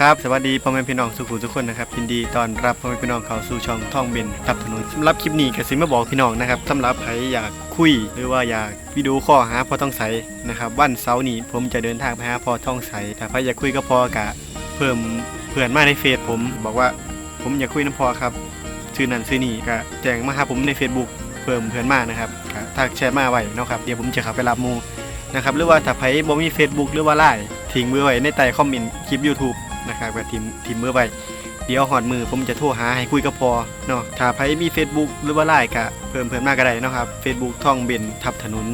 ครับสวัสดีพ่อแม่พี่น้องสุขุมทุกคนนะครับยินดีต้อนรับพ่อแม่พี่น้องเข้าสู่ช่องท่องเบนทับถนนสำหรับคลิปนี้ก็สิมาบอกพี่น้องนะครับสำหรับใครอยากคุยหรือว่าอยากวิดีโอคอหาพ่อท่องใสนะครับวันเสาร์นี้ผมจะเดินทางไปหาพ่อท่องใสถ้าใครอยากคุยก็พอกะเพิ่มเพื่อนมาในเฟซผมบอกว่าผมอยากคุยน้ำพอครับชื่อนั้นชื่อนี้ก็แจ้งมาหาผมใน Facebook เพิ่มเพื่อนมานะครับก็ทักแชทมาไว้นะครับเดี๋ยวผมจะข้าไปรับมูนะครับหรือว่าถ้าใครบ่มี Facebook หรือว่าไลน์ทิ้งมือไว้ในใต้คอมเมนต์คลิป YouTube นะครับแบบทีมทีมมือไปเดี๋ยวหอดมือผมจะโทรหาให้คุยกับพอเนาะถ้าใครมี Facebook หรือว่าไลน์ก็เพิ่มเพิ่มมากก็ได้เนาะครับ Facebook ท่องเบนทับถนน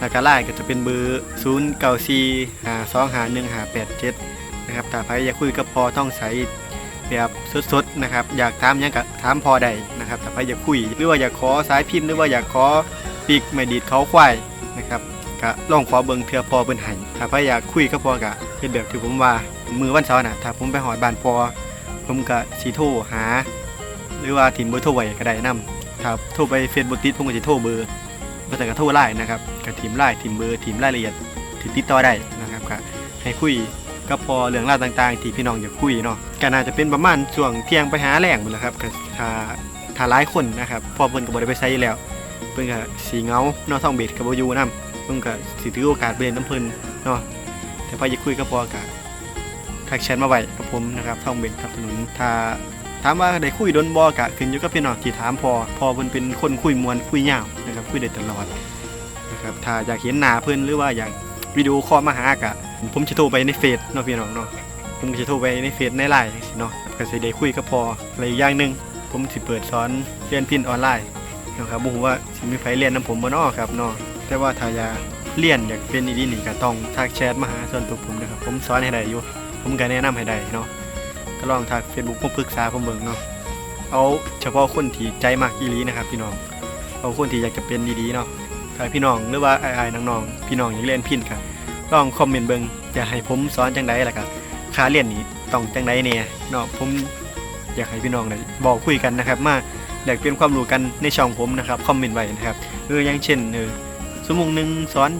แล้วก็ไลน์ก็จะเป็นเบอร์0 9 4 5 2 5 1 5 8 7นะครับถ้าใครอยากคุยกับพอท่องใสแบบสดๆนะครับอยากถามยังก็ถามพอได้นะครับถ้าใครอยากคุยหรือว่าอยากขอสายพิมพ์หรือว่าอยากขอปีกไม่ดีดเขาควายนะครับก็ลองขอเบิ่งเทือพอเบิ่นให้ถ้าใครอยากคุยกับพอก็เฮ็ดแบบที่ผมว่า มือวันเสาร์น่ะถ้าผมไปหอดบ้านพอผมก็สิโทรหา หรือว่าถิ่มเบอร์โทรไว้ก็ได้นํถ้าโทรไปเฟซบุ๊กติดผมก็สิโทรเบอร์บ่แต่ก็โทรไลน์นะครับก็ถิ่มไลน์ถิ่มเบอร์ถิ่มรายละเอียดที่ติดต่อได้นะครับก็ให้คุยกับพอเรื่องราวต่างๆ ที่พี่น้องอยากคุยเนาะก็น่าจะเป็นประมาณช่วงเที่ยงไปหาแหล่งหมดแล้วครับก็ถ้าถ้าหลายคนนะครับพอเพิ่นก็บ่ได้ไปใช้แล้ว เพิ่นก็สีเงาเนาะท่องเบ็ดก็บ่อยู่นํเพิ่นก็สิถือโอกาสไปเล่นน้ำเพิ่นเนาะแต่พออยากคุยกับพอก็ ทักแชทมาไว้กับผมนะครับท่องเบนครับถนนถ้าถามว่าได้คุยโดนบอกะขึ้นอยู่กับพี่น้องที่ถามพอพอเพิ่นเป็นคนคุยมวนคุยยาวนะครับคุยได้ตลอดนะครับถ้าอยากเห็นหน้าเพิ่นหรือว่าอยากวิดีโอคอลมาหากะ ผมจะโทรไปในเฟซเนาะพี่น้องเนาะผมจะโทรไปในเฟซในไลน์เนาะก็สิได้คุยกับพออะไรอย่างหนึงผมสิเปิดสอนเรียนพินออนไลน์นะครับบ่ฮู้ว่าสิมีไผเรียนนํผมบ่เนาะครับเนาะแต่ว่าถ้าอยากเรียนอยากเป็นอีดีนี่ก็ต้องทักแชทมาหาส่วนตัวผมนะครับผมสอนให้ได้อยู่ ผมก็แนะนำให้ได้เนาะก็ลองทัก Facebook ผมปรึกษาผมเบิ่งเนาะเอาเฉพาะคนที่ใจมากอีหลีนะครับ พี่น้องเอาคนที่อยากจะเป็นดีๆเนาะถ้าพี่น้องหรือว่าอายๆน้องๆพี่น้องอยากเรียนพินค่ะลองคอมเมนต์เบิ่งอยากให้ผมสอนจังไดล่ะครับค่าเรียนนี่ต้องจังไดแน่เนาะผมอยากให้พี่น้องได้บอกคุยกันนะครับ มาแลกเปลี่ยนความรู้กันในช่องผมนะครับคอมเมนต์ไว้นะครับเอออย่างเช่นเออสมมุติหนึงสอน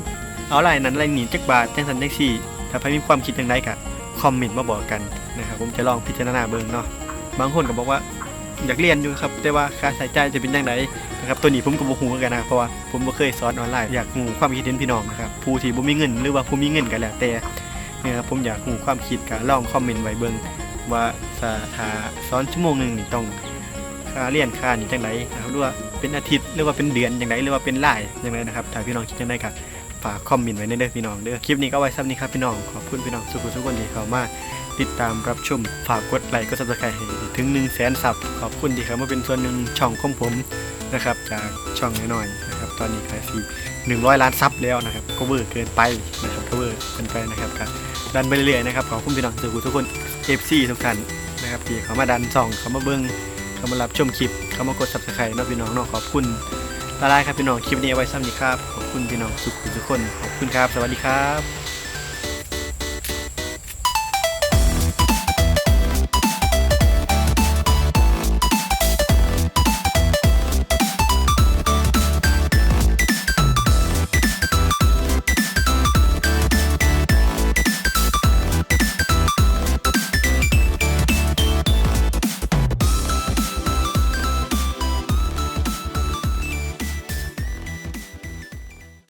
เอาอะไรนั้นอะไรนี่จักบาทจังสันจังซี่ถ้าใครมีความคิดจังไดก็ คอมเมนต์มาบอกกันนะครับผมจะลองพิจารณาเบิ่งเนาะบางคนก็บอกว่าอยากเรียนอยู่ครับแต่ว่าค่าใช้จ่ายจะเป็นจังไดนะครับตัวนี้ผมก็บ่ฮู้เหมือนกันนะเพราะว่าผมบ่เคยสอนออนไลน์อยากรู้ความคิดเห็นพี่น้องนะครับผู้ที่บ่มีเงิน หรือว่าผู้มีเงินก็แล้วแต่นะครับผมอยากรู้ความคิดก็ลองคอมเมนต์ไว้เบิ่งว่าถ้าถ้าสอนชั่วโมงหนึงนี่ต้องค่าเรียนค่านี่จังไดนะครับหรือว่าเป็นอาทิตย์หรือว่าเป็นเดือนจังไดหรือว่าเป็นรายจังไดนะครับถ้าพี่น้องคิดจังไดก็ ฝากคอมเมนต์ไว้ในเด้อพี่น้องเด้อคลิปนี้ก็ไว้ซ้ำนี้ครับพี่น้องขอบคุณพี่น้องสุขุทุกคนที่เข้ามาติดตามรับชมฝากกดไลค์กดซับสไครต์ถึง1 0 0 0 0แสนซับขอบคุณที่เข้ามาเป็นส่วนหนึ่งช่องของผมนะครับจากช่องน้อยๆนะครับตอนนี้ขายฟรี100ล้านซับแล้วนะครับก็เวอร์เกินไปนะครับก็เวอร์เกินไปนะครับก็ดันไปเรื่อยๆนะครับขอบคุณพี่น้องสุขุทุกคน FC ทุกท่านนะครับที่เข้ามาดันส่องเข้ามาเบิ้งเข้ามารับชมคลิปเข้ามากดซับสไครต์นะพี่น้องเนาะขอบคุณลาลายครับพี่น้องคลิปนี้ไว้ซ้ำนี้ครับ คุณพี่น้องสุขุทุกคน ขอบคุณครับ สวัสดีครับ